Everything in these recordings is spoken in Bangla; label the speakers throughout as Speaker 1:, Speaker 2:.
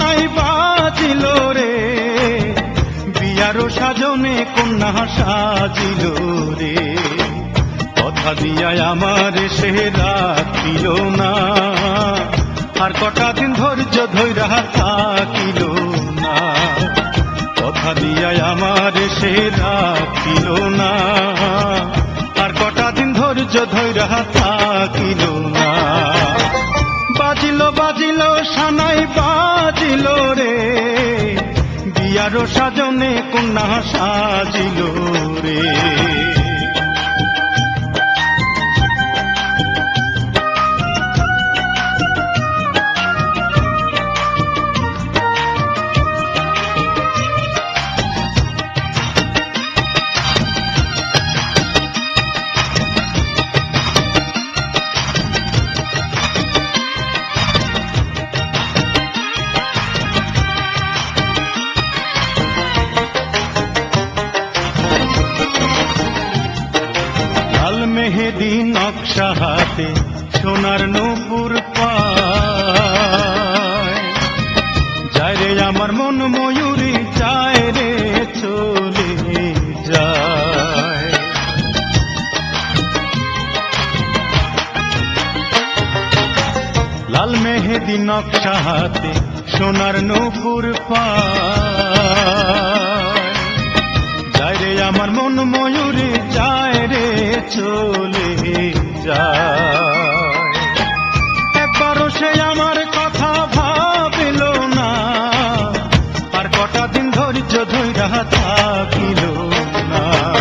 Speaker 1: সানাই বাজিল রে। বিয়ার সাজনে কন্যা সাজিল রে। কথা দিয়া আমার সে রাখিল না। আর কটা দিন ধৈর্য ধৈরা থাকিল না। কথা দিয়া আমার সে রাখিল না। আর কটা দিন ধৈর্য ধৈরা থাকিল না। বিয়ার সাজনে কন্যা সাজিল রে। মেহেদি নকশা হাতে সোনার নূপুর যায় রে আমার মন ময়ূরী চায় রে চলে যায়। লাল মেহেদি নকশা হাতে সোনার নূপুর পায়। রে আমার মন রে চলে যায়। একবারও সে আমার কথা ভাবিল না। আর কটা দিন ধৈর্য ধৈরা থাকিল না।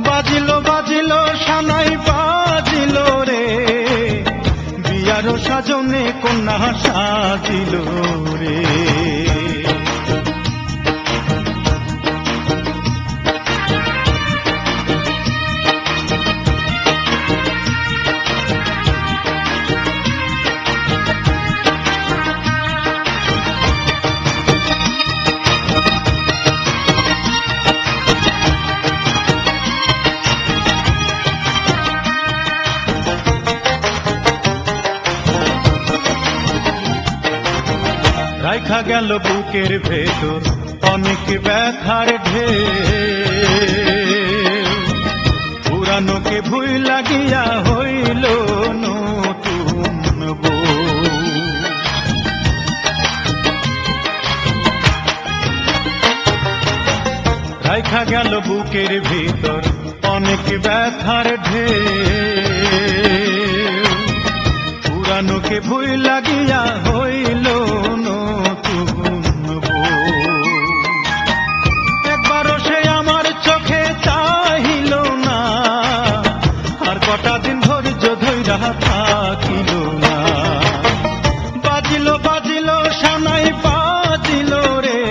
Speaker 1: বাজিল বাজিল, সানাই বাজিল রে। বিয়ার সাজনে কন্যা সাজিল রে। রাইখা গেল বুকের ভেতর, অনেক ব্যথার ঢেউ পুরানোকে ভুই লাগিয়া হইল নতুন রাইখা গেল বুকের ভিতর, অনেক ব্যথার ঢেউ ধৈরা থাকিল না। বাজিল বাজিল, সানাই বাজিল রে।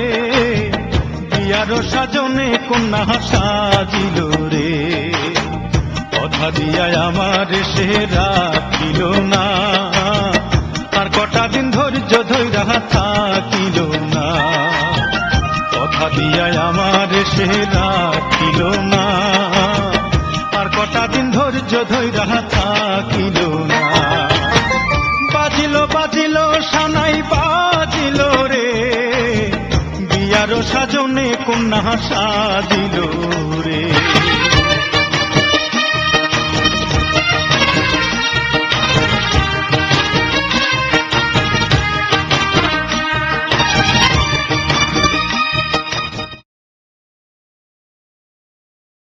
Speaker 1: সাজনে কন্যা সাজিল রে। কথা দিয়া আমার সে রাখিল না। আর কটা দিন ধৈর্য ধৈরা থাকিল না। কথা দিয়া আমার সে রাখিল না। ধৈর্য ধৈরা থাকিল না। বাজিল বাজিল সানাই বাজিল রে। বিয়ার সাজনে কন্যা সাজিল রে।